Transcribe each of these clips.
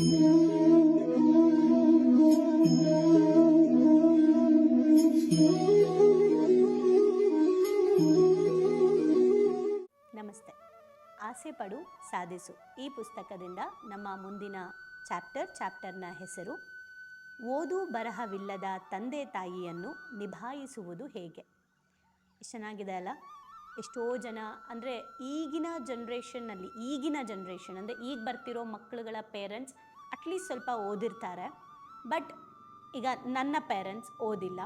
ನಮಸ್ತೆ. ಆಸೆ ಪಡು, ಸಾಧಿಸು. ಈ ಪುಸ್ತಕದಿಂದ ನಮ್ಮ ಮುಂದಿನ ಚಾಪ್ಟರ್ ಚಾಪ್ಟರ್ನ ಹೆಸರು, ಓದು ಬರಹವಿಲ್ಲದ ತಂದೆ ತಾಯಿಯನ್ನು ನಿಭಾಯಿಸುವುದು ಹೇಗೆ? ಚೆನ್ನಾಗಿದೆ ಅಲ್ಲ? ಎಷ್ಟೋ ಜನ, ಅಂದರೆ ಈಗಿನ ಜನ್ರೇಷನ್ನಲ್ಲಿ ಈಗಿನ ಜನ್ರೇಷನ್ ಅಂದರೆ ಈಗ ಬರ್ತಿರೋ ಮಕ್ಕಳುಗಳ ಪೇರೆಂಟ್ಸ್ ಅಟ್ಲೀಸ್ಟ್ ಸ್ವಲ್ಪ ಓದಿರ್ತಾರೆ. ಬಟ್ ಈಗ ನನ್ನ ಪೇರೆಂಟ್ಸ್ ಓದಿಲ್ಲ.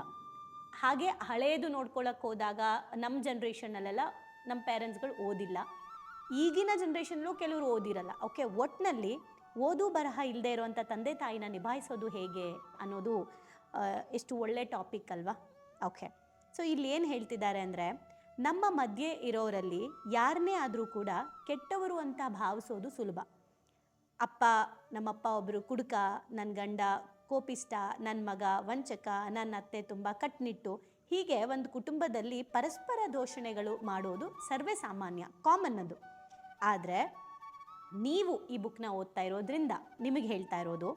ಹಾಗೆ ಹಳೆಯದು ನೋಡ್ಕೊಳಕ್ಕೆ ಹೋದಾಗ ನಮ್ಮ ಜನ್ರೇಷನ್ನಲ್ಲೆಲ್ಲ ನಮ್ಮ ಪೇರೆಂಟ್ಸ್ಗಳು ಓದಿಲ್ಲ. ಈಗಿನ ಜನ್ರೇಷನ್ಲೂ ಕೆಲವರು ಓದಿರಲ್ಲ. ಓಕೆ ಒಟ್ಟಿನಲ್ಲಿ ಓದು ಬರಹ ಇಲ್ಲದೆ ಇರುವಂಥ ತಂದೆ ತಾಯಿನ ನಿಭಾಯಿಸೋದು ಹೇಗೆ ಅನ್ನೋದು ಎಷ್ಟು ಒಳ್ಳೆ ಟಾಪಿಕ್ ಅಲ್ವಾ? ಓಕೆ ಸೊ ಇಲ್ಲಿ ಏನು ಹೇಳ್ತಿದ್ದಾರೆ ಅಂದರೆ ನಮ್ಮ ಮಧ್ಯೆ ಇರೋರಲ್ಲಿ ಯಾರನ್ನೇ ಆದರೂ ಕೂಡ ಕೆಟ್ಟವರು ಅಂತ ಭಾವಿಸೋದು ಸುಲಭ. ಅಪ್ಪ, ನಮ್ಮಪ್ಪ ಒಬ್ಬರು ಕುಡುಕ ನನ್ನ ಗಂಡ, ಕೋಪಿಷ್ಟ ನನ್ನ ಮಗ, ವಂಚಕ ನನ್ನ ಅತ್ತೆ ತುಂಬ ಕಟ್ನಿಟ್ಟು ಹೀಗೆ ಒಂದು ಕುಟುಂಬದಲ್ಲಿ ಪರಸ್ಪರ ದೋಷಣೆಗಳು ಮಾಡೋದು ಸರ್ವೇ ಸಾಮಾನ್ಯ, ಕಾಮನ್ ಅದು. ಆದರೆ ನೀವು ಈ ಬುಕ್ನ ಓದ್ತಾ ಇರೋದ್ರಿಂದ ನಿಮಗೆ ಹೇಳ್ತಾ ಇರೋದು,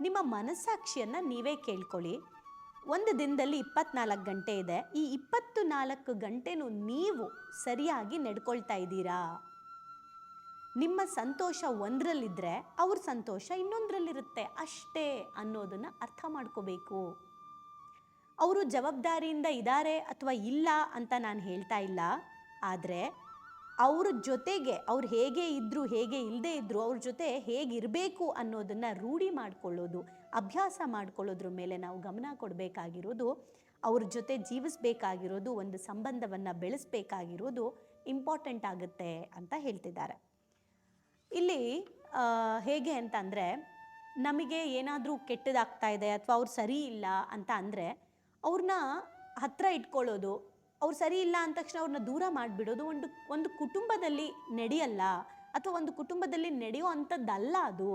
ನಿಮ್ಮ ಮನಸ್ಸಾಕ್ಷಿಯನ್ನು ನೀವೇ ಕೇಳ್ಕೊಳ್ಳಿ ಒಂದು ದಿನದಲ್ಲಿ ಇಪ್ಪತ್ನಾಲ್ಕು ಗಂಟೆ ಇದೆ. ಈ ಇಪ್ಪತ್ತು ನಾಲ್ಕು ಗಂಟೆನೂ ನೀವು ಸರಿಯಾಗಿ ನಡ್ಕೊಳ್ತಾ ಇದ್ದೀರಾ? ನಿಮ್ಮ ಸಂತೋಷ ಒಂದರಲ್ಲಿದ್ದರೆ ಅವ್ರ ಸಂತೋಷ ಇನ್ನೊಂದರಲ್ಲಿರುತ್ತೆ ಅಷ್ಟೇ ಅನ್ನೋದನ್ನು ಅರ್ಥ ಮಾಡ್ಕೋಬೇಕು. ಅವರು ಜವಾಬ್ದಾರಿಯಿಂದ ಇದ್ದಾರೆ ಅಥವಾ ಇಲ್ಲ ಅಂತ ನಾನು ಹೇಳ್ತಾ ಇಲ್ಲ. ಆದರೆ ಅವ್ರ ಜೊತೆಗೆ ಅವ್ರು ಹೇಗೆ ಇದ್ದರು ಹೇಗೆ ಇಲ್ಲದೇ ಇದ್ದರು ಅವ್ರ ಜೊತೆ ಹೇಗಿರಬೇಕು ಅನ್ನೋದನ್ನು ರೂಢಿ ಮಾಡ್ಕೊಳ್ಳೋದು. ಅಭ್ಯಾಸ ಮಾಡ್ಕೊಳ್ಳೋದ್ರ ಮೇಲೆ ನಾವು ಗಮನ ಕೊಡಬೇಕಾಗಿರೋದು, ಅವ್ರ ಜೊತೆ ಜೀವಿಸಬೇಕಾಗಿರೋದು, ಒಂದು ಸಂಬಂಧವನ್ನು ಬೆಳೆಸಬೇಕಾಗಿರೋದು ಇಂಪಾರ್ಟೆಂಟ್ ಆಗುತ್ತೆ ಅಂತ ಹೇಳ್ತಿದ್ದಾರೆ. ಇಲ್ಲಿ ಹೇಗೆ ಅಂತ ಅಂದರೆ ನಮಗೆ ಏನಾದರೂ ಕೆಟ್ಟದಾಗ್ತಾ ಇದೆ ಅಥವಾ ಅವ್ರು ಸರಿ ಇಲ್ಲ ಅಂತ ಅಂದರೆ ಅವ್ರನ್ನ ಹತ್ರ ಇಟ್ಕೊಳ್ಳೋದು, ಅವ್ರು ಸರಿ ಇಲ್ಲ ಅಂದ ತಕ್ಷಣ ಅವ್ರನ್ನ ದೂರ ಮಾಡಿಬಿಡೋದು ಒಂದು ಒಂದು ಕುಟುಂಬದಲ್ಲಿ ನಡೆಯಲ್ಲ, ಅಥವಾ ಒಂದು ಕುಟುಂಬದಲ್ಲಿ ನಡೆಯೋ ಅಂಥದ್ದಲ್ಲ ಅದು.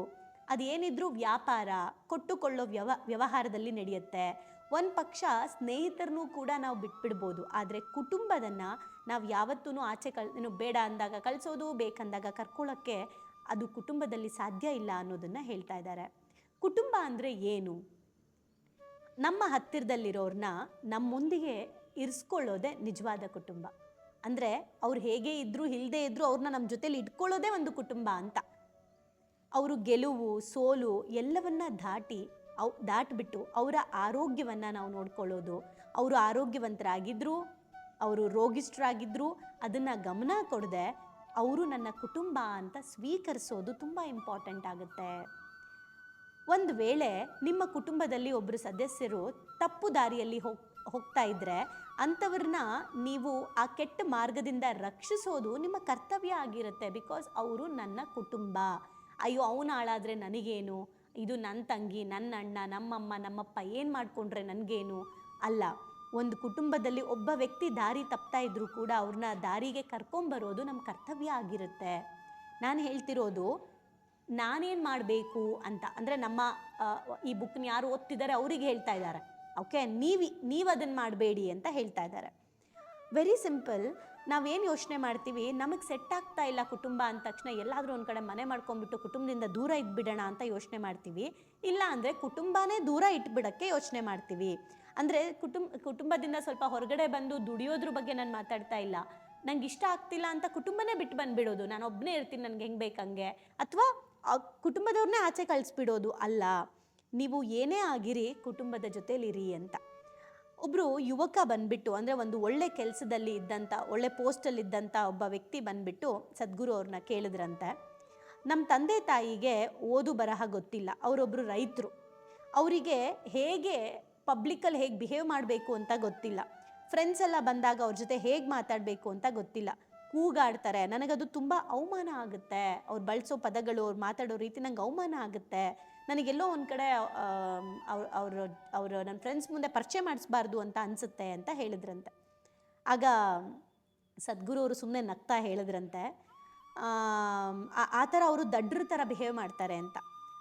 ಅದೇನಿದ್ರೂ ವ್ಯಾಪಾರ, ಕೊಟ್ಟುಕೊಳ್ಳೋ ವ್ಯವ, ವ್ಯವಹಾರದಲ್ಲಿ ನಡೆಯುತ್ತೆ. ಒಂದು ಪಕ್ಷ ಸ್ನೇಹಿತರನ್ನೂ ಕೂಡ ನಾವು ಬಿಟ್ಬಿಡ್ಬೋದು. ಆದರೆ ಕುಟುಂಬದನ್ನು ನಾವು ಯಾವತ್ತೂ ಆಚೆ ಏನು ಬೇಡ ಅಂದಾಗ ಕಳಿಸೋದು, ಬೇಕಂದಾಗ ಕರ್ಕೊಳ್ಳೋಕ್ಕೆ ಅದು ಕುಟುಂಬದಲ್ಲಿ ಸಾಧ್ಯ ಇಲ್ಲ ಅನ್ನೋದನ್ನು ಹೇಳ್ತಾ ಇದ್ದಾರೆ ಕುಟುಂಬ ಅಂದರೆ ಏನು? ನಮ್ಮ ಹತ್ತಿರದಲ್ಲಿರೋರನ್ನ ನಮ್ಮೊಂದಿಗೆ ಇರಿಸ್ಕೊಳ್ಳೋದೇ ನಿಜವಾದ ಕುಟುಂಬ. ಅಂದರೆ ಅವ್ರು ಹೇಗೆ ಇದ್ದರೂ ಇಲ್ಲದೆ ಇದ್ದರೂ ಅವ್ರನ್ನ ನಮ್ಮ ಜೊತೇಲಿ ಇಟ್ಕೊಳ್ಳೋದೇ ಒಂದು ಕುಟುಂಬ ಅಂತ. ಅವರು ಗೆಲುವು, ಸೋಲು ಎಲ್ಲವನ್ನ ದಾಟಿ ಅವ್, ದಾಟಿಬಿಟ್ಟು ಅವರ ಆರೋಗ್ಯವನ್ನು ನಾವು ನೋಡ್ಕೊಳ್ಳೋದು. ಅವರು ಆರೋಗ್ಯವಂತರಾಗಿದ್ದರು ಅವರು ರೋಗಿಷ್ಠರಾಗಿದ್ದರು ಅದನ್ನು ಗಮನ ಕೊಡದೆ ಅವರು ನನ್ನ ಕುಟುಂಬ ಅಂತ ಸ್ವೀಕರಿಸೋದು ತುಂಬ ಇಂಪಾರ್ಟೆಂಟ್ ಆಗುತ್ತೆ. ಒಂದು ವೇಳೆ ನಿಮ್ಮ ಕುಟುಂಬದಲ್ಲಿ ಒಬ್ಬರು ಸದಸ್ಯರು ತಪ್ಪು ದಾರಿಯಲ್ಲಿ ಹೋಗ್, ಹೋಗ್ತಾ ಇದ್ದರೆ ಅಂಥವ್ರನ್ನ ನೀವು ಆ ಕೆಟ್ಟ ಮಾರ್ಗದಿಂದ ರಕ್ಷಿಸೋದು ನಿಮ್ಮ ಕರ್ತವ್ಯ ಆಗಿರುತ್ತೆ. ಬಿಕಾಸ್ ಅವರು ನನ್ನ ಕುಟುಂಬ. ಅಯ್ಯೋ, ಅವನು ಹಾಳಾದರೆ ನನಗೇನು? ಇದು ನನ್ನ ತಂಗಿ ನನ್ನ ಅಣ್ಣ, ನಮ್ಮಮ್ಮ, ನಮ್ಮಪ್ಪ ಏನು ಮಾಡಿಕೊಂಡ್ರೆ ನನಗೇನು? ಅಲ್ಲ, ಒಂದು ಕುಟುಂಬದಲ್ಲಿ ಒಬ್ಬ ವ್ಯಕ್ತಿ ದಾರಿ ತಪ್ತಾ ಇದ್ದರೂ ಕೂಡ ಅವ್ರನ್ನ ದಾರಿಗೆ ಕರ್ಕೊಂಬರೋದು ನಮ್ಮ ಕರ್ತವ್ಯ ಆಗಿರುತ್ತೆ. ನಾನು ಹೇಳ್ತಿರೋದು, ನಾನೇನು ಮಾಡಬೇಕು ಅಂತ, ಅಂದರೆ ನಮ್ಮ ಈ ಬುಕ್ನ ಯಾರು ಓದ್ತಿದ್ದಾರೆ ಅವರಿಗೆ ಹೇಳ್ತಾ ಇದ್ದಾರೆ. ಓಕೆ ನೀವು ನೀವು ಅದನ್ನು ಮಾಡಬೇಡಿ ಅಂತ ಹೇಳ್ತಾ ಇದ್ದಾರೆ. ವೆರಿ ಸಿಂಪಲ್ ನಾವೇನು ಯೋಚನೆ ಮಾಡ್ತೀವಿ? ನಮಗೆ ಸೆಟ್ ಆಗ್ತಾ ಇಲ್ಲ ಕುಟುಂಬ ಅಂದ ತಕ್ಷಣ ಎಲ್ಲಾದರೂ ಒಂದು ಕಡೆ ಮನೆ ಮಾಡ್ಕೊಂಡ್ಬಿಟ್ಟು ಕುಟುಂಬದಿಂದ ದೂರ ಇಟ್ಬಿಡೋಣ ಅಂತ ಯೋಚನೆ ಮಾಡ್ತೀವಿ. ಇಲ್ಲ ಅಂದರೆ ಕುಟುಂಬನೇ ದೂರ ಇಟ್ಬಿಡೋಕ್ಕೆ ಯೋಚನೆ ಮಾಡ್ತೀವಿ. ಅಂದರೆ ಕುಟುಂಬ, ಕುಟುಂಬದಿಂದ ಸ್ವಲ್ಪ ಹೊರಗಡೆ ಬಂದು ದುಡಿಯೋದ್ರ ಬಗ್ಗೆ ನಾನು ಮಾತಾಡ್ತಾ ಇಲ್ಲ. ನಂಗೆ ಇಷ್ಟ ಆಗ್ತಿಲ್ಲ ಅಂತ ಕುಟುಂಬನೇ ಬಿಟ್ಟು ಬಂದುಬಿಡೋದು. ನಾನು ಒಬ್ಬನೇ ಇರ್ತೀನಿ, ನನಗೆ ಹೆಂಗೆ ಬೇಕಂಗೆ ಅಥವಾ ಕುಟುಂಬದವ್ರನ್ನೇ ಆಚೆ ಕಳಿಸ್ಬಿಡೋದು ಅಲ್ಲ. ನೀವು ಏನೇ ಆಗಿರಿ ಕುಟುಂಬದ ಜೊತೇಲಿರಿ ಅಂತ. ಒಬ್ಬರು ಯುವಕ ಬಂದ್ಬಿಟ್ಟು, ಅಂದರೆ ಒಂದು ಒಳ್ಳೆ ಕೆಲಸದಲ್ಲಿ ಇದ್ದಂಥ ಒಳ್ಳೆ ಪೋಸ್ಟಲ್ಲಿದ್ದಂಥ ಒಬ್ಬ ವ್ಯಕ್ತಿ ಬಂದ್ಬಿಟ್ಟು ಸದ್ಗುರು ಅವ್ರನ್ನ ಕೇಳಿದ್ರಂತೆ. ನಮ್ಮ ತಂದೆ ತಾಯಿಗೆ ಓದು ಬರಹ ಗೊತ್ತಿಲ್ಲ. ಅವರೊಬ್ಬರು ರೈತರು. ಅವರಿಗೆ ಹೇಗೆ ಪಬ್ಲಿಕಲ್ಲಿ ಹೇಗೆ ಬಿಹೇವ್ ಮಾಡಬೇಕು ಅಂತ ಗೊತ್ತಿಲ್ಲ. ಫ್ರೆಂಡ್ಸ್ ಎಲ್ಲ ಬಂದಾಗ ಅವ್ರ ಜೊತೆ ಹೇಗೆ ಮಾತಾಡಬೇಕು ಅಂತ ಗೊತ್ತಿಲ್ಲ. ಕೂಗಾಡ್ತಾರೆ. ನನಗದು ತುಂಬ ಅವಮಾನ ಆಗುತ್ತೆ. ಅವ್ರು ಬಳಸೋ ಪದಗಳು, ಅವ್ರು ಮಾತಾಡೋ ರೀತಿ ನಂಗೆ ಅವಮಾನ ಆಗುತ್ತೆ. ನನಗೆಲ್ಲೋ ಒಂದು ಕಡೆ ಅವ್ರು, ಅವರು ಅವರು ನನ್ನ ಫ್ರೆಂಡ್ಸ್ ಮುಂದೆ ಪರಿಚಯ ಮಾಡಿಸ್ಬಾರ್ದು ಅಂತ ಅನಿಸುತ್ತೆ ಅಂತ ಹೇಳಿದ್ರಂತೆ. ಆಗ ಸದ್ಗುರು ಅವರು ಸುಮ್ಮನೆ ನಗ್ತಾ ಹೇಳಿದ್ರಂತೆ. ಆ- ಥರ ಅವರು ದಡ್ಡ್ರ ಥರ ಬಿಹೇವ್ ಮಾಡ್ತಾರೆ ಅಂತ.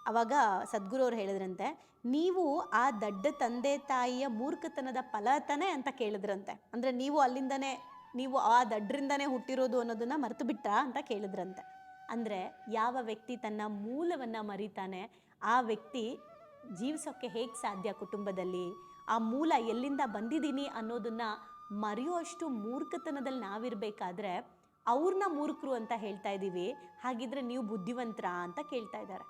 ಅವಾಗ ಸದ್ಗುರು ಅವ್ರು ಹೇಳಿದ್ರಂತೆ, ನೀವು ಆ ದಡ್ಡ ತಂದೆ ತಾಯಿಯ ಮೂರ್ಖತನದ ಫಲ ತಾನೇ ಅಂತ ಕೇಳಿದ್ರಂತೆ. ಅಂದರೆ ನೀವು ಅಲ್ಲಿಂದನೇ, ನೀವು ಆ ದಡ್ರಿಂದನೇ ಹುಟ್ಟಿರೋದು ಅನ್ನೋದನ್ನು ಮರೆತು ಬಿಟ್ರಾ? ಅಂತ ಕೇಳಿದ್ರಂತೆ. ಅಂದರೆ ಯಾವ ವ್ಯಕ್ತಿ ತನ್ನ ಮೂಲವನ್ನು ಮರಿತಾನೆ ಆ ವ್ಯಕ್ತಿ ಜೀವಿಸೋಕ್ಕೆ ಹೇಗೆ ಸಾಧ್ಯ ಕುಟುಂಬದಲ್ಲಿ? ಆ ಮೂಲ ಎಲ್ಲಿಂದ ಬಂದಿದ್ದೀನಿ ಅನ್ನೋದನ್ನ ಮರೆಯುವಷ್ಟು ಮೂರ್ಖತನದಲ್ಲಿ ನಾವಿರಬೇಕಾದ್ರೆ ಅವ್ರನ್ನ ಮೂರ್ಖರು ಅಂತ ಹೇಳ್ತಾ ಇದ್ದೀವಿ. ಹಾಗಿದ್ರೆ ನೀವು ಬುದ್ಧಿವಂತರ ಅಂತ ಕೇಳ್ತಾ ಇದ್ದಾರೆ.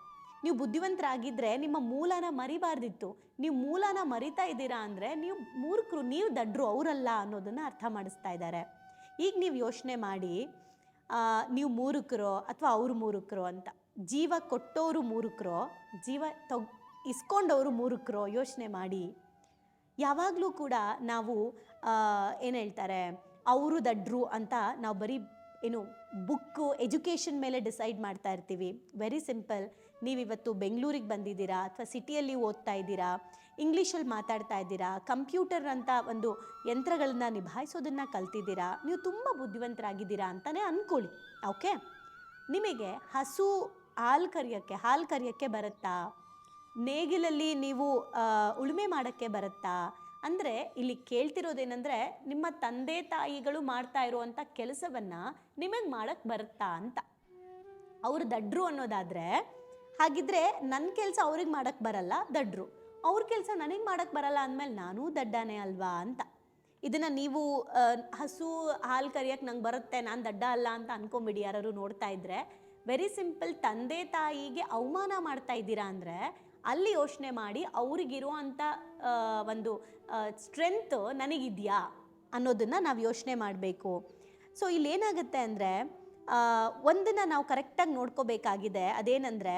ನೀವು ಬುದ್ಧಿವಂತರಾಗಿದ್ದರೆ ನಿಮ್ಮ ಮೂಲನ ಮರಿಬಾರ್ದಿತ್ತು. ನೀವು ಮೂಲನ ಮರಿತಾ ಇದ್ದೀರಾ ಅಂದರೆ ನೀವು ಮೂರ್ಖರು, ನೀವು ದಡ್ರು, ಅವರಲ್ಲ ಅನ್ನೋದನ್ನು ಅರ್ಥ ಮಾಡಿಸ್ತಾ ಇದ್ದಾರೆ. ಈಗ ನೀವು ಯೋಚನೆ ಮಾಡಿ ನೀವು ಮೂರ್ಖರೋ ಅಥವಾ ಅವ್ರು ಮೂರ್ಖರೋ ಅಂತ. ಜೀವ ಕೊಟ್ಟವರು ಮೂರ್ಖರೋ ಜೀವ ತಗ್ ಇಸ್ಕೊಂಡವರು ಮೂರ್ಖರೋ ಯೋಚನೆ ಮಾಡಿ, ಯಾವಾಗಲೂ ಕೂಡ ನಾವು ಏನು ಹೇಳ್ತಾರೆ, ಅವರು ದಡ್ರು ಅಂತ ನಾವು ಬರೀ, ಏನು ಬುಕ್ಕು ಎಜುಕೇಷನ್ ಮೇಲೆ ಡಿಸೈಡ್ ಮಾಡ್ತಾ ಇರ್ತೀವಿ. ವೆರಿ ಸಿಂಪಲ್, ನೀವಿವತ್ತು ಬೆಂಗಳೂರಿಗೆ ಬಂದಿದ್ದೀರಾ, ಅಥವಾ ಸಿಟಿಯಲ್ಲಿ ಓದ್ತಾ ಇದ್ದೀರಾ, ಇಂಗ್ಲೀಷಲ್ಲಿ ಮಾತಾಡ್ತಾ ಇದ್ದೀರಾ, ಕಂಪ್ಯೂಟರ್ ಅಂತ ಒಂದು ಯಂತ್ರಗಳನ್ನ ನಿಭಾಯಿಸೋದನ್ನು ಕಲ್ತಿದ್ದೀರಾ, ನೀವು ತುಂಬ ಬುದ್ಧಿವಂತರಾಗಿದ್ದೀರಾ ಅಂತಲೇ ಅಂದ್ಕೊಳ್ಳಿ ಓಕೆ? ನಿಮಗೆ ಹಸು ಹಾಲು ಕರಿಯೋಕ್ಕೆ ಹಾಲು ಕರಿಯೋಕ್ಕೆ ಬರುತ್ತಾ? ನೇಗಿಲಲ್ಲಿ ನೀವು ಉಳುಮೆ ಮಾಡೋಕ್ಕೆ ಬರುತ್ತಾ? ಅಂದರೆ ಇಲ್ಲಿ ಕೇಳ್ತಿರೋದೇನೆಂದರೆ ನಿಮ್ಮ ತಂದೆ ತಾಯಿಗಳು ಮಾಡ್ತಾ ಇರುವಂಥ ಕೆಲಸವನ್ನು ನಿಮಗೆ ಮಾಡೋಕ್ಕೆ ಬರುತ್ತಾ ಅಂತ. ಅವರು ದಡ್ರು ಅನ್ನೋದಾದರೆ, ಹಾಗಿದ್ರೆ ನನ್ನ ಕೆಲಸ ಅವ್ರಿಗೆ ಮಾಡೋಕ್ಕೆ ಬರಲ್ಲ, ದಡ್ರು. ಅವ್ರ ಕೆಲಸ ನನಗೆ ಮಾಡೋಕ್ಕೆ ಬರಲ್ಲ ಅಂದಮೇಲೆ ನಾನೂ ದಡ್ಡನೇ ಅಲ್ವಾ ಅಂತ. ಇದನ್ನು ನೀವು ಹಸು ಹಾಲು ಕರಿಯೋಕ್ಕೆ ನಂಗೆ ಬರುತ್ತೆ, ನಾನು ದಡ್ಡ ಅಲ್ಲ ಅಂತ ಅನ್ಕೊಂಬಿಡಿ ಯಾರು ನೋಡ್ತಾ ಇದ್ರೆ. ವೆರಿ ಸಿಂಪಲ್ ತಂದೆ ತಾಯಿಗೆ ಅವಮಾನ ಮಾಡ್ತಾ ಇದ್ದೀರಾ ಅಂದರೆ ಅಲ್ಲಿ ಯೋಚನೆ ಮಾಡಿ ಅವ್ರಿಗಿರೋ ಅಂಥ ಒಂದು ಸ್ಟ್ರೆಂತ್ ನನಗಿದೆಯಾ ಅನ್ನೋದನ್ನು ನಾವು ಯೋಚನೆ ಮಾಡಬೇಕು. ಸೊ ಇಲ್ಲೇನಾಗುತ್ತೆ ಅಂದರೆ ಒಂದನ್ನು ನಾವು ಕರೆಕ್ಟಾಗಿ ನೋಡ್ಕೋಬೇಕಾಗಿದೆ. ಅದೇನೆಂದರೆ,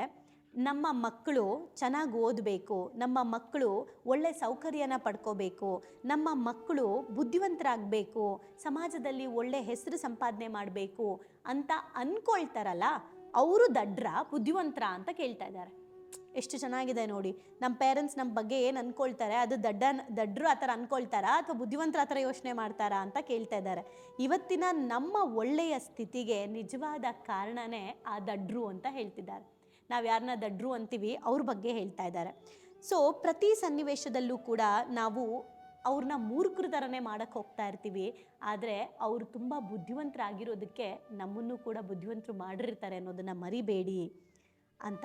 ನಮ್ಮ ಮಕ್ಕಳು ಚೆನ್ನಾಗಿ ಓದಬೇಕು. ನಮ್ಮ ಮಕ್ಕಳು ಒಳ್ಳೆ ಸೌಕರ್ಯನ ಪಡ್ಕೋಬೇಕು. ನಮ್ಮ ಮಕ್ಕಳು ಬುದ್ಧಿವಂತರಾಗಬೇಕು. ಸಮಾಜದಲ್ಲಿ ಒಳ್ಳೆ ಹೆಸರು ಸಂಪಾದನೆ ಮಾಡಬೇಕು ಅಂತ ಅಂದ್ಕೊಳ್ತಾರಲ್ಲ ಅವರು ದಡ್ರ, ಬುದ್ಧಿವಂತರ ಅಂತ ಕೇಳ್ತಾ ಇದ್ದಾರೆ. ಎಷ್ಟು ಚೆನ್ನಾಗಿದೆ ನೋಡಿ. ನಮ್ಮ ಪೇರೆಂಟ್ಸ್ ನಮ್ಮ ಬಗ್ಗೆ ಏನು ಅಂದ್ಕೊಳ್ತಾರೆ ಅದು ದಡ್ಡ, ದಡ್ರು ಆ ಥರ ಅಂದ್ಕೊಳ್ತಾರಾ ಅಥವಾ ಬುದ್ಧಿವಂತರ ಆ ಥರ ಯೋಚನೆ ಮಾಡ್ತಾರಾ ಅಂತ ಕೇಳ್ತಾ ಇದ್ದಾರೆ. ಇವತ್ತಿನ ನಮ್ಮ ಒಳ್ಳೆಯ ಸ್ಥಿತಿಗೆ ನಿಜವಾದ ಕಾರಣನೇ ಆ ದಡ್ರು ಅಂತ ಹೇಳ್ತಿದ್ದಾರೆ. ನಾವು ಯಾರನ್ನ ದಡ್ರು ಅಂತೀವಿ, ಅವ್ರ ಬಗ್ಗೆ ಹೇಳ್ತಾ ಇದ್ದಾರೆ. ಸೊ ಪ್ರತಿ ಸನ್ನಿವೇಶದಲ್ಲೂ ಕೂಡ ನಾವು ಅವ್ರನ್ನ ಮೂರ್ಖರ ಥರನೇ ಮಾಡೋಕ್ಕೆ ಹೋಗ್ತಾ ಇರ್ತೀವಿ. ಆದರೆ ಅವರು ತುಂಬ ಬುದ್ಧಿವಂತರಾಗಿರೋದಕ್ಕೆ ನಮ್ಮನ್ನು ಕೂಡ ಬುದ್ಧಿವಂತರು ಮಾಡಿರ್ತಾರೆ ಅನ್ನೋದನ್ನು ಮರಿಬೇಡಿ ಅಂತ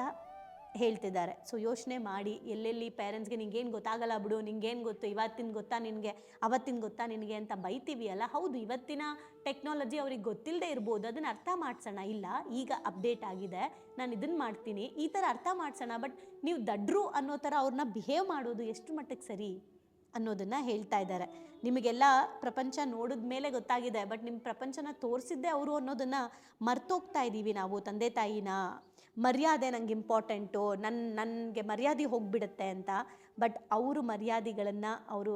ಹೇಳ್ತಿದ್ದಾರೆ. ಸೊ ಯೋಚನೆ ಮಾಡಿ, ಎಲ್ಲೆಲ್ಲಿ ಪೇರೆಂಟ್ಸ್ಗೆ ನಿಂಗೇನು ಗೊತ್ತಾಗಲ್ಲ ಬಿಡು, ನಿಂಗೇನು ಗೊತ್ತು, ಇವತ್ತಿನ ಗೊತ್ತಾ ನಿನಗೆ, ಅವತ್ತಿನ ಗೊತ್ತಾ ನಿನಗೆ ಅಂತ ಬೈತೀವಿ ಅಲ್ಲ ಹೌದು, ಇವತ್ತಿನ ಟೆಕ್ನಾಲಜಿ ಅವ್ರಿಗೆ ಗೊತ್ತಿಲ್ಲದೆ ಇರ್ಬೋದು, ಅದನ್ನು ಅರ್ಥ ಮಾಡ್ಸೋಣ. ಇಲ್ಲ, ಈಗ ಅಪ್ಡೇಟ್ ಆಗಿದೆ, ನಾನು ಇದನ್ನು ಮಾಡ್ತೀನಿ, ಈ ಥರ ಅರ್ಥ ಮಾಡ್ಸೋಣ ಬಟ್ ನೀವು ದಡ್ರು ಅನ್ನೋ ಥರ ಅವ್ರನ್ನ ಬಿಹೇವ್ ಮಾಡೋದು ಎಷ್ಟು ಮಟ್ಟಕ್ಕೆ ಸರಿ? ಅನ್ನೋದನ್ನು ಹೇಳ್ತಾ ಇದ್ದಾರೆ. ನಿಮಗೆಲ್ಲ ಪ್ರಪಂಚ ನೋಡಿದ ಮೇಲೆ ಗೊತ್ತಾಗಿದೆ, ಬಟ್ ನಿಮ್ಮ ಪ್ರಪಂಚನ ತೋರಿಸಿದ್ದೆ ಅವರು ಅನ್ನೋದನ್ನು ಮರ್ತೋಗ್ತಾ ಇದ್ದೀವಿ ನಾವು. ತಂದೆ ತಾಯಿನ ಮರ್ಯಾದೆ ನಂಗೆ ಇಂಪಾರ್ಟೆಂಟು ನನ್ನ ನನಗೆ ಮರ್ಯಾದೆ ಹೋಗಿಬಿಡುತ್ತೆ ಅಂತ. ಬಟ್ ಅವರು ಮರ್ಯಾದೆಗಳನ್ನು ಅವರು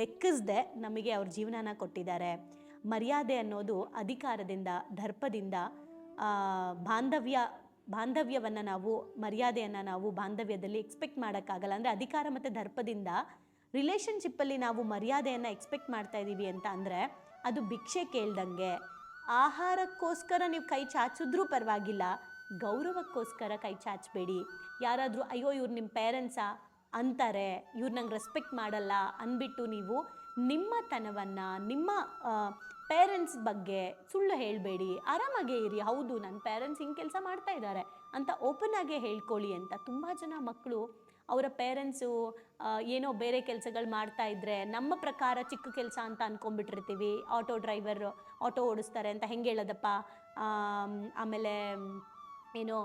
ಲೆಕ್ಕಿಸ್ದೆ ನಮಗೆ ಅವ್ರ ಜೀವನನ ಕೊಟ್ಟಿದ್ದಾರೆ. ಮರ್ಯಾದೆ ಅನ್ನೋದು ಅಧಿಕಾರದಿಂದ, ದರ್ಪದಿಂದ ಬಾಂಧವ್ಯ, ಬಾಂಧವ್ಯವನ್ನು ನಾವು, ಮರ್ಯಾದೆಯನ್ನು ನಾವು ಬಾಂಧವ್ಯದಲ್ಲಿ ಎಕ್ಸ್ಪೆಕ್ಟ್ ಮಾಡೋಕ್ಕಾಗಲ್ಲ. ಅಂದರೆ ಅಧಿಕಾರ ಮತ್ತು ದರ್ಪದಿಂದ ರಿಲೇಷನ್ಶಿಪ್ಪಲ್ಲಿ ನಾವು ಮರ್ಯಾದೆಯನ್ನು ಎಕ್ಸ್ಪೆಕ್ಟ್ ಮಾಡ್ತಾ ಇದ್ದೀವಿ ಅಂತ ಅಂದರೆ ಅದು ಭಿಕ್ಷೆ ಕೇಳ್ದಂಗೆ. ಆಹಾರಕ್ಕೋಸ್ಕರ ನೀವು ಕೈ ಚಾಚಿದ್ರೂ ಪರವಾಗಿಲ್ಲ, ಗೌರವಕ್ಕೋಸ್ಕರ ಕೈ ಚಾಚಬೇಡಿ. ಯಾರಾದರೂ, ಅಯ್ಯೋ, ಇವ್ರು ನಿಮ್ಮ ಪೇರೆಂಟ್ಸಾ? ಅಂತಾರೆ. ಇವ್ರು ನಂಗೆ ರೆಸ್ಪೆಕ್ಟ್ ಮಾಡಲ್ಲ ಅಂದ್ಬಿಟ್ಟು ನೀವು ನಿಮ್ಮತನವನ್ನು, ನಿಮ್ಮ ಪೇರೆಂಟ್ಸ್ ಬಗ್ಗೆ ಸುಳ್ಳು ಹೇಳಬೇಡಿ. ಆರಾಮಾಗೇ ಇರಿ. ಹೌದು ನನ್ನ ಪೇರೆಂಟ್ಸ್ ಹಿಂಗೆ ಕೆಲಸ ಮಾಡ್ತಾ ಇದ್ದಾರೆ ಅಂತ ಓಪನ್ ಆಗೇ ಹೇಳ್ಕೊಳ್ಳಿ ಅಂತ. ತುಂಬ ಜನ ಮಕ್ಕಳು ಅವರ ಪೇರೆಂಟ್ಸು ಏನೋ ಬೇರೆ ಕೆಲಸಗಳು ಮಾಡ್ತಾ ಇದ್ರೆ ನಮ್ಮ ಪ್ರಕಾರ ಚಿಕ್ಕ ಕೆಲಸ ಅಂತ ಅಂದ್ಕೊಂಡ್ಬಿಟ್ಟಿರ್ತೀವಿ ಆಟೋ ಡ್ರೈವರ್ ಆಟೋ ಓಡಿಸ್ತಾರೆ ಅಂತ ಹೆಂಗೆ ಹೇಳೋದಪ್ಪ? ಆಮ್, ಆಮೇಲೆ ಏನೋ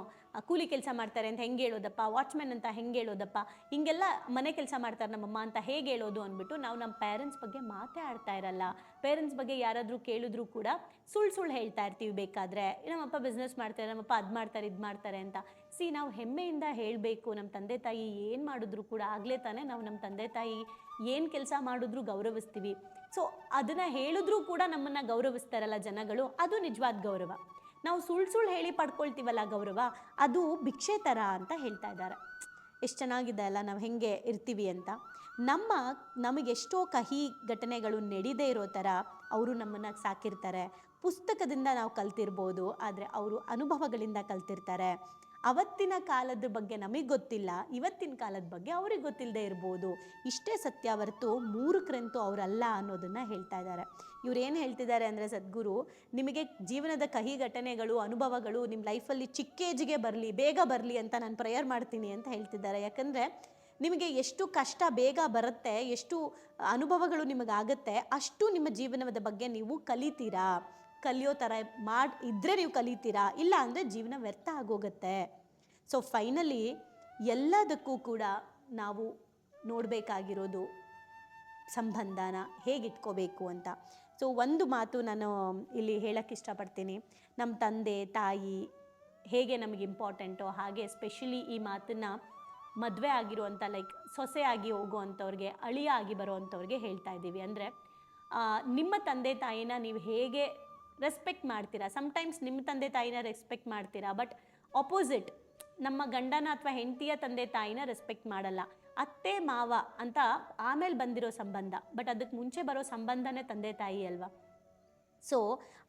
ಕೂಲಿ ಕೆಲಸ ಮಾಡ್ತಾರೆ ಅಂತ ಹೆಂಗೆ ಹೇಳೋದಪ್ಪ, ವಾಚ್ಮ್ಯಾನ್ ಅಂತ ಹೆಂಗೆ ಹೇಳೋದಪ್ಪ, ಹಿಂಗೆಲ್ಲ ಮನೆ ಕೆಲಸ ಮಾಡ್ತಾರೆ ನಮ್ಮಮ್ಮ ಅಂತ ಹೇಗೆ ಹೇಳೋದು ಅಂದ್ಬಿಟ್ಟು ನಾವು ನಮ್ಮ ಪೇರೆಂಟ್ಸ್ ಬಗ್ಗೆ ಮಾತೇ ಆಡ್ತಾ ಇರಲ್ಲ. ಪೇರೆಂಟ್ಸ್ ಬಗ್ಗೆ ಯಾರಾದರೂ ಕೇಳಿದ್ರು ಕೂಡ ಸುಳ್ಳು ಸುಳ್ಳು ಹೇಳ್ತಾ ಇರ್ತೀವಿ ಬೇಕಾದರೆ. ನಮ್ಮಪ್ಪ ಬಿಸ್ನೆಸ್ ಮಾಡ್ತಾರೆ ನಮ್ಮಪ್ಪ ಅದು ಮಾಡ್ತಾರೆ, ಇದು ಮಾಡ್ತಾರೆ ಅಂತ. ಸಿ ನಾವು ಹೆಮ್ಮೆಯಿಂದ ಹೇಳಬೇಕು, ನಮ್ಮ ತಂದೆ ತಾಯಿ ಏನು ಮಾಡಿದ್ರು ಕೂಡ ಆಗಲೇ ತಾನೇ ನಾವು ನಮ್ಮ ತಂದೆ ತಾಯಿ ಏನು ಕೆಲಸ ಮಾಡಿದ್ರು ಗೌರವಿಸ್ತೀವಿ. ಸೊ ಅದನ್ನು ಹೇಳಿದ್ರೂ ಕೂಡ ನಮ್ಮನ್ನು ಗೌರವಿಸ್ತಾರಲ್ಲ ಜನಗಳು, ಅದು ನಿಜವಾದ ಗೌರವ. ನಾವು ಸುಳ್ಳು ಸುಳ್ಳು ಹೇಳಿ ಪಡ್ಕೊಳ್ತೀವಲ್ಲ ಗೌರವ, ಅದು ಭಿಕ್ಷೆ ಥರ ಅಂತ ಹೇಳ್ತಾ ಇದ್ದಾರೆ. ಎಷ್ಟು ಚೆನ್ನಾಗಿದೆ ಅಲ್ಲ, ನಾವು ಹೆಂಗೆ ಇರ್ತೀವಿ ಅಂತ. ನಮ್ಮ ನಮಗೆಷ್ಟೋ ಕಹಿ ಘಟನೆಗಳು ನಡೀದೇ ಇರೋ ಥರ ಅವರು ನಮ್ಮನ್ನು ಸಾಕಿರ್ತಾರೆ. ಪುಸ್ತಕದಿಂದ ನಾವು ಕಲ್ತಿರ್ಬೋದು, ಆದರೆ ಅವರು ಅನುಭವಗಳಿಂದ ಕಲ್ತಿರ್ತಾರೆ. ಅವತ್ತಿನ ಕಾಲದ ಬಗ್ಗೆ ನಮಗೆ ಗೊತ್ತಿಲ್ಲ, ಇವತ್ತಿನ ಕಾಲದ ಬಗ್ಗೆ ಅವ್ರಿಗೆ ಗೊತ್ತಿಲ್ಲದೆ ಇರ್ಬೋದು. ಇಷ್ಟೇ ಸತ್ಯ ಹೊರತು ಮೂರ್ಖರಂತೂ ಅವರಲ್ಲ ಅನ್ನೋದನ್ನು ಹೇಳ್ತಾ ಇದ್ದಾರೆ ಇವ್ರು ಏನು ಹೇಳ್ತಿದ್ದಾರೆ ಅಂದರೆ, ಸದ್ಗುರು, ನಿಮಗೆ ಜೀವನದ ಕಹಿ ಘಟನೆಗಳು ಅನುಭವಗಳು ನಿಮ್ಮ ಲೈಫಲ್ಲಿ ಚಿಕ್ಕ ಏಜ್ಗೆ ಬರಲಿ, ಬೇಗ ಬರಲಿ ಅಂತ ನಾನು ಪ್ರೇಯರ್ ಮಾಡ್ತೀನಿ ಅಂತ ಹೇಳ್ತಿದ್ದಾರೆ. ಯಾಕಂದರೆ, ನಿಮಗೆ ಎಷ್ಟು ಕಷ್ಟ ಬೇಗ ಬರುತ್ತೆ, ಎಷ್ಟು ಅನುಭವಗಳು ನಿಮಗಾಗುತ್ತೆ ಅಷ್ಟು ನಿಮ್ಮ ಜೀವನದ ಬಗ್ಗೆ ನೀವು ಕಲಿತೀರಾ. ಕಲಿಯೋ ಥರ ಮಾಡಿ ಇದ್ದರೆ ನೀವು ಕಲಿತೀರಾ? ಇಲ್ಲ ಅಂದರೆ ಜೀವನ ವ್ಯರ್ಥ ಆಗೋಗುತ್ತೆ. ಸೊ ಫೈನಲಿ ಎಲ್ಲದಕ್ಕೂ ಕೂಡ ನಾವು ನೋಡಬೇಕಾಗಿರೋದು ಸಂಬಂಧನ ಹೇಗೆ ಇಟ್ಕೋಬೇಕು ಅಂತ. ಸೊ ಒಂದು ಮಾತು ನಾನು ಇಲ್ಲಿ ಹೇಳಕ್ಕೆ ಇಷ್ಟಪಡ್ತೀನಿ. ನಮ್ಮ ತಂದೆ, ತಾಯಿ ಹೇಗೆ ನಮಗೆ ಇಂಪಾರ್ಟೆಂಟೋ ಹಾಗೆ ಸ್ಪೆಷಲಿ ಈ ಮಾತನ್ನು ಮದುವೆ ಆಗಿರುವಂಥ ಲೈಕ್ ಸೊಸೆಯಾಗಿ ಹೋಗುವಂಥವ್ರಿಗೆ, ಅಳಿಯ ಆಗಿ ಬರುವಂಥವ್ರಿಗೆ ಹೇಳ್ತಾ ಇದ್ದೀವಿ. ಅಂದರೆ ನಿಮ್ಮ ತಂದೆ, ತಾಯಿನ ನೀವು ಹೇಗೆ ರೆಸ್ಪೆಕ್ಟ್ ಮಾಡ್ತೀರಾ? ಸಮ್ಟೈಮ್ಸ್ ನಿಮ್ಮ ತಂದೆ ತಾಯಿನ ರೆಸ್ಪೆಕ್ಟ್ ಮಾಡ್ತೀರಾ? ಬಟ್ ಅಪೋಸಿಟ್ ನಮ್ಮ ಗಂಡನ ಅಥವಾ ಹೆಂಡತಿಯ ತಂದೆ ತಾಯಿನ ರೆಸ್ಪೆಕ್ಟ್ ಮಾಡಲ್ಲ. ಅತ್ತೆ, ಮಾವ ಅಂತ ಆಮೇಲೆ ಬಂದಿರೋ ಸಂಬಂಧ ಬಟ್ ಅದಕ್ಕೆ ಮುಂಚೆ ಬರೋ ಸಂಬಂಧನೇ ತಂದೆ ತಾಯಿ ಅಲ್ವಾ? ಸೊ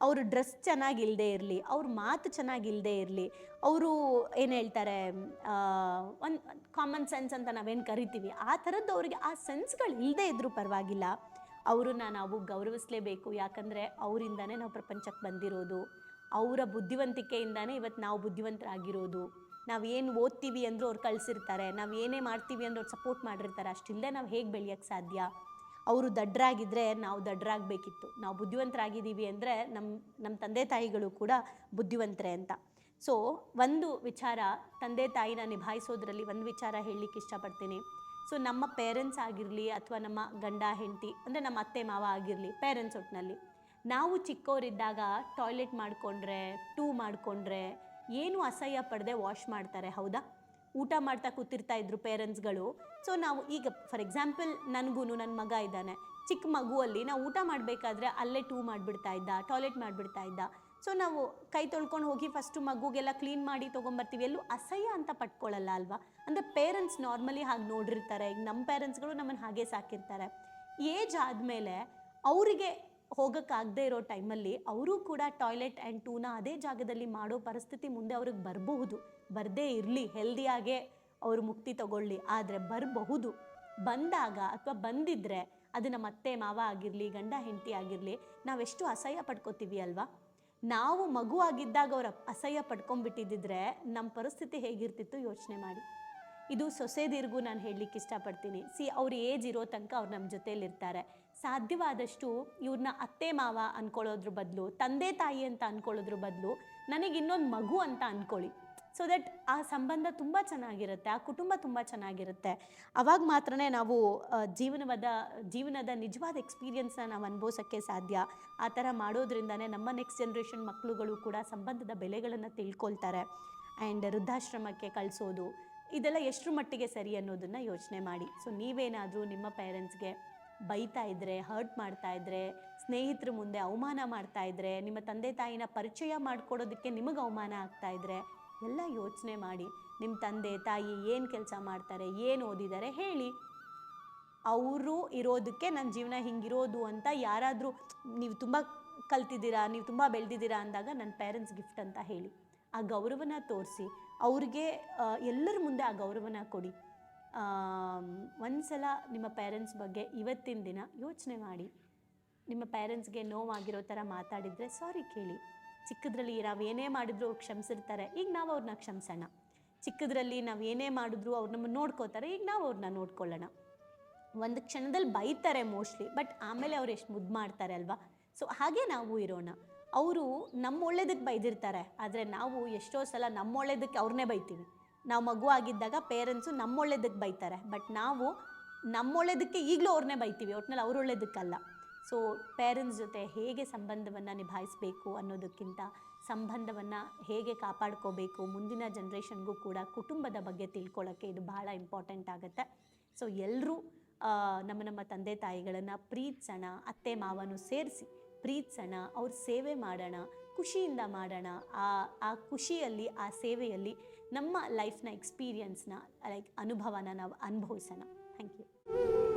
ಅವರು ಡ್ರೆಸ್ ಚೆನ್ನಾಗಿಲ್ಲದೆ ಇರಲಿ, ಅವ್ರ ಮಾತು ಚೆನ್ನಾಗಿಲ್ಲದೆ ಇರಲಿ, ಅವರು ಏನು ಹೇಳ್ತಾರೆ ಒಂದು ಕಾಮನ್ ಸೆನ್ಸ್ ಅಂತ ನಾವೇನು ಕರಿತೀವಿ, ಆ ಥರದ್ದು ಅವರಿಗೆ ಆ ಸೆನ್ಸ್ಗಳು ಇಲ್ಲದೆ ಇದ್ದರೂ ಪರವಾಗಿಲ್ಲ. ಅವ್ರನ್ನ ನಾವು ಗೌರವಿಸಲೇಬೇಕು. ಯಾಕಂದರೆ ಅವರಿಂದನೇ ನಾವು ಪ್ರಪಂಚಕ್ಕೆ ಬಂದಿರೋದು. ಅವರ ಬುದ್ಧಿವಂತಿಕೆಯಿಂದಾನೇ ಇವತ್ತು ನಾವು ಬುದ್ಧಿವಂತರಾಗಿರೋದು. ನಾವು ಏನು ಓದ್ತೀವಿ ಅಂದರೂ ಅವ್ರು ಕಳಿಸಿರ್ತಾರೆ. ನಾವು ಏನೇ ಮಾಡ್ತೀವಿ ಅಂದ್ರೆ ಅವ್ರು ಸಪೋರ್ಟ್ ಮಾಡಿರ್ತಾರೆ. ಅಷ್ಟಿಲ್ಲದೆ ನಾವು ಹೇಗೆ ಬೆಳೆಯೋಕ್ಕೆ ಸಾಧ್ಯ? ಅವರು ದಡ್ಡರಾಗಿದ್ದರೆ ನಾವು ದಡ್ರಾಗಬೇಕಿತ್ತು. ನಾವು ಬುದ್ಧಿವಂತರಾಗಿದ್ದೀವಿ ಅಂದರೆ ನಮ್ಮ ನಮ್ಮ ತಂದೆ ತಾಯಿಗಳು ಕೂಡ ಬುದ್ಧಿವಂತರೇ ಅಂತ. ಸೊ ಒಂದು ವಿಚಾರ ತಂದೆ ತಾಯಿನ ನಿಭಾಯಿಸೋದ್ರಲ್ಲಿ ಒಂದು ವಿಚಾರ ಹೇಳಲಿಕ್ಕೆ ಇಷ್ಟಪಡ್ತೀನಿ. ಸೊ ನಮ್ಮ ಪೇರೆಂಟ್ಸ್ ಆಗಿರಲಿ ಅಥವಾ ನಮ್ಮ ಗಂಡ, ಹೆಂಡತಿ, ಅಂದರೆ ನಮ್ಮ ಅತ್ತೆ, ಮಾವ ಆಗಿರಲಿ ಪೇರೆಂಟ್ಸ್ ಒಟ್ಟಿನಲ್ಲಿ ನಾವು ಚಿಕ್ಕವರಿದ್ದಾಗ ಟಾಯ್ಲೆಟ್ ಮಾಡಿಕೊಂಡ್ರೆ ಟೂ ಮಾಡಿಕೊಂಡ್ರೆ, ಏನು ಅಸಹ್ಯ ಪಡೆದೇ ವಾಶ್ ಮಾಡ್ತಾರೆ, ಹೌದಾ? ಊಟ ಮಾಡ್ತಾ ಕೂತಿರ್ತಾ ಇದ್ರು ಪೇರೆಂಟ್ಸ್ಗಳು ಸೊ ನಾವು ಈಗ ಫಾರ್ ಎಕ್ಸಾಂಪಲ್ ನನಗೂ ನನ್ನ ಮಗ ಇದ್ದಾನೆ. ಚಿಕ್ಕ ಮಗುವಲ್ಲಿ ನಾವು ಊಟ ಮಾಡಬೇಕಾದ್ರೆ ಅಲ್ಲೇ ಟೂ ಮಾಡಿಬಿಡ್ತಾ ಇದ್ದ, ಟಾಯ್ಲೆಟ್ ಮಾಡಿಬಿಡ್ತಾ ಇದ್ದ. ಸೊ ನಾವು ಕೈ ತೊಳ್ಕೊಂಡು ಹೋಗಿ ಫಸ್ಟು ಮಗುಗೆಲ್ಲ ಕ್ಲೀನ್ ಮಾಡಿ ತೊಗೊಂಬರ್ತೀವಿ. ಎಲ್ಲೂ ಅಸಹ್ಯ ಅಂತ ಪಟ್ಕೊಳ್ಳಲ್ಲ ಅಲ್ವಾ? ಅಂದರೆ ಪೇರೆಂಟ್ಸ್ ನಾರ್ಮಲಿ ಹಾಗೆ ನೋಡಿರ್ತಾರೆ. ಈಗ ನಮ್ಮ ಪೇರೆಂಟ್ಸ್ಗಳು ನಮ್ಮನ್ನು ಹಾಗೆ ಸಾಕಿರ್ತಾರೆ. ಏಜ್ ಆದಮೇಲೆ ಅವರಿಗೆ ಹೋಗೋಕ್ಕಾಗದೇ ಇರೋ ಟೈಮಲ್ಲಿ ಅವರು ಕೂಡ ಟಾಯ್ಲೆಟ್ ಆ್ಯಂಡ್ ಟೂನ ಅದೇ ಜಾಗದಲ್ಲಿ ಮಾಡೋ ಪರಿಸ್ಥಿತಿ ಮುಂದೆ ಅವ್ರಿಗೆ ಬರಬಹುದು. ಬರದೇ ಇರಲಿ ಹೆಲ್ದಿಯಾಗೆ ಅವರು ಮುಕ್ತಿ ತಗೊಳ್ಳಿ. ಆದರೆ ಬರಬಹುದು. ಬಂದಾಗ ಅಥವಾ ಬಂದಿದ್ದರೆ ಅದು ನಮ್ಮ ಅತ್ತೆ, ಮಾವ ಆಗಿರಲಿ, ಗಂಡ, ಹೆಂಡತಿ ಆಗಿರಲಿ, ನಾವೆಷ್ಟು ಅಸಹ್ಯ ಪಡ್ಕೋತೀವಿ ಅಲ್ವಾ? ನಾವು ಮಗು ಆಗಿದ್ದಾಗ ಅವ್ರು ಅಸಹ್ಯ ಪಡ್ಕೊಂಡ್ಬಿಟ್ಟಿದ್ದಿದ್ರೆ ನಮ್ಮ ಪರಿಸ್ಥಿತಿ ಹೇಗಿರ್ತಿತ್ತು ಯೋಚನೆ ಮಾಡಿ. ಇದು ಸೊಸೆದಿರ್ಗೂ ನಾನು ಹೇಳಲಿಕ್ಕೆ ಇಷ್ಟಪಡ್ತೀನಿ. ಸಿ, ಅವ್ರ ಏಜ್ ಇರೋ ತನಕ ಅವ್ರು ನಮ್ಮ ಜೊತೆಯಲ್ಲಿರ್ತಾರೆ ಸಾಧ್ಯವಾದಷ್ಟು ಇವ್ರನ್ನ ಅತ್ತೆ, ಮಾವ ಅನ್ಕೊಳ್ಳೋದ್ರ ಬದಲು, ತಂದೆ, ತಾಯಿ ಅಂತ ಅನ್ಕೊಳ್ಳೋದ್ರ ಬದಲು ನನಗೆ ಇನ್ನೊಂದು ಮಗು ಅಂತ ಅಂದ್ಕೊಳ್ಳಿ ಸೊ ದಟ್ ಆ ಸಂಬಂಧ ತುಂಬ ಚೆನ್ನಾಗಿರುತ್ತೆ, ಆ ಕುಟುಂಬ ತುಂಬ ಚೆನ್ನಾಗಿರುತ್ತೆ. ಅವಾಗ ಮಾತ್ರ ನಾವು ಜೀವನವಾದ, ಜೀವನದ ನಿಜವಾದ ಎಕ್ಸ್ಪೀರಿಯನ್ಸ್ನ ನಾವು ಅನುಭವಿಸೋಕ್ಕೆ ಸಾಧ್ಯ. ಆ ಥರ ಮಾಡೋದ್ರಿಂದನೇ ನಮ್ಮ ನೆಕ್ಸ್ಟ್ ಜನ್ರೇಷನ್ ಮಕ್ಕಳುಗಳು ಕೂಡ ಸಂಬಂಧದ ಬೆಲೆಗಳನ್ನು ತಿಳ್ಕೊಳ್ತಾರೆ. ಆ್ಯಂಡ್ ವೃದ್ಧಾಶ್ರಮಕ್ಕೆ ಕಳಿಸೋದು, ಇದೆಲ್ಲ ಎಷ್ಟರ ಮಟ್ಟಿಗೆ ಸರಿ ಅನ್ನೋದನ್ನು ಯೋಚನೆ ಮಾಡಿ. ಸೊ ನೀವೇನಾದರೂ ನಿಮ್ಮ ಪೇರೆಂಟ್ಸ್ಗೆ ಬೈತಾ ಇದ್ದರೆ ಹರ್ಟ್ ಮಾಡ್ತಾ ಇದ್ದರೆ ಸ್ನೇಹಿತರ ಮುಂದೆ ಅವಮಾನ ಮಾಡ್ತಾ ಇದ್ದರೆ ನಿಮ್ಮ ತಂದೆ ತಾಯಿನ ಪರಿಚಯ ಮಾಡಿಕೊಡೋದಕ್ಕೆ ನಿಮಗೆ ಅವಮಾನ ಆಗ್ತಾ ಇದ್ದರೆ ಎಲ್ಲ ಯೋಚನೆ ಮಾಡಿ ನಿಮ್ಮ ತಂದೆ, ತಾಯಿ ಏನು ಕೆಲಸ ಮಾಡ್ತಾರೆ, ಏನು ಓದಿದ್ದಾರೆ ಹೇಳಿ. ಅವರು ಇರೋದಕ್ಕೆ ನನ್ನ ಜೀವನ ಹಿಂಗಿರೋದು ಅಂತ ಯಾರಾದರೂ ನೀವು ತುಂಬ ಕಲ್ತಿದ್ದೀರಾ, ನೀವು ತುಂಬ ಬೆಳೆದಿದ್ದೀರಾ ಅಂದಾಗ ನನ್ನ ಪೇರೆಂಟ್ಸ್ ಗಿಫ್ಟ್ ಅಂತ ಹೇಳಿ. ಆ ಗೌರವನ ತೋರಿಸಿ, ಅವ್ರಿಗೆ ಎಲ್ಲರ ಮುಂದೆ ಆ ಗೌರವನ ಕೊಡಿ. ಒಂದ್ಸಲ ನಿಮ್ಮ ಪೇರೆಂಟ್ಸ್ ಬಗ್ಗೆ ಇವತ್ತಿನ ದಿನ ಯೋಚನೆ ಮಾಡಿ. ನಿಮ್ಮ ಪೇರೆಂಟ್ಸ್ಗೆ ನೋವಾಗಿರೋ ಥರ ಮಾತಾಡಿದರೆ ಸಾರಿ ಕೇಳಿ. ಚಿಕ್ಕದ್ರಲ್ಲಿ ನಾವು ಏನೇ ಮಾಡಿದ್ರು ಅವ್ರು ಕ್ಷಮಿಸಿರ್ತಾರೆ, ಈಗ ನಾವು ಅವ್ರನ್ನ ಕ್ಷಮಿಸೋಣ. ಚಿಕ್ಕದ್ರಲ್ಲಿ ನಾವು ಏನೇ ಮಾಡಿದ್ರು ಅವ್ರು ನಮ್ಮನ್ನು ನೋಡ್ಕೋತಾರೆ ಈಗ ನಾವು ಅವ್ರನ್ನ ನೋಡ್ಕೊಳ್ಳೋಣ. ಒಂದು ಕ್ಷಣದಲ್ಲಿ ಬೈತಾರೆ ಮೋಸ್ಟ್ಲಿ, ಬಟ್ ಆಮೇಲೆ ಅವ್ರು ಎಷ್ಟು ಮುದ್ದು ಮಾಡ್ತಾರೆ ಅಲ್ವಾ? ಸೊ, ಹಾಗೆ ನಾವು ಇರೋಣ. ಅವರು ನಮ್ಮ ಒಳ್ಳೇದಕ್ಕೆ ಬೈದಿರ್ತಾರೆ, ಆದರೆ ನಾವು ಎಷ್ಟೋ ಸಲ ನಮ್ಮ ಒಳ್ಳೇದಕ್ಕೆ ಅವ್ರನ್ನೇ ಬೈತೀವಿ. ನಾವು ಮಗು ಆಗಿದ್ದಾಗ ಪೇರೆಂಟ್ಸು ನಮ್ಮ ಒಳ್ಳೇದಕ್ಕೆ ಬೈತಾರೆ, ಬಟ್ ನಾವು ನಮ್ಮ ಒಳ್ಳೇದಕ್ಕೆ ಈಗಲೂ ಅವ್ರನ್ನೇ ಬೈತೀವಿ, ಒಟ್ನಲ್ಲಿ ಅವ್ರ ಒಳ್ಳೇದಕ್ಕಲ್ಲ. ಸೊ ಪೇರೆಂಟ್ಸ್ ಜೊತೆ ಹೇಗೆ ಸಂಬಂಧವನ್ನು ನಿಭಾಯಿಸಬೇಕು ಅನ್ನೋದಕ್ಕಿಂತ ಸಂಬಂಧವನ್ನು ಹೇಗೆ ಕಾಪಾಡ್ಕೋಬೇಕು ಮುಂದಿನ ಜನ್ರೇಷನ್ಗೂ ಕೂಡ ಕುಟುಂಬದ ಬಗ್ಗೆ ತಿಳ್ಕೊಳ್ಳೋಕ್ಕೆ ಇದು ಬಹಳ ಇಂಪಾರ್ಟೆಂಟ್ ಆಗುತ್ತೆ. ಸೊ ಎಲ್ಲರೂ ನಮ್ಮ ನಮ್ಮ ತಂದೆ ತಾಯಿಗಳನ್ನು ಪ್ರೀತ್ಸೋಣ, ಅತ್ತೆ ಮಾವನು ಸೇರಿಸಿ ಪ್ರೀತ್ಸೋಣ, ಅವ್ರ ಸೇವೆ ಮಾಡೋಣ, ಖುಷಿಯಿಂದ ಮಾಡೋಣ, ಆ ಆ ಖುಷಿಯಲ್ಲಿ, ಆ ಸೇವೆಯಲ್ಲಿ ನಮ್ಮ ಲೈಫ್ನ ಎಕ್ಸ್ಪೀರಿಯನ್ಸ್ನ ಲೈಕ್ ಅನುಭವನ ನಾವು ಅನುಭವಿಸೋಣ. Thank you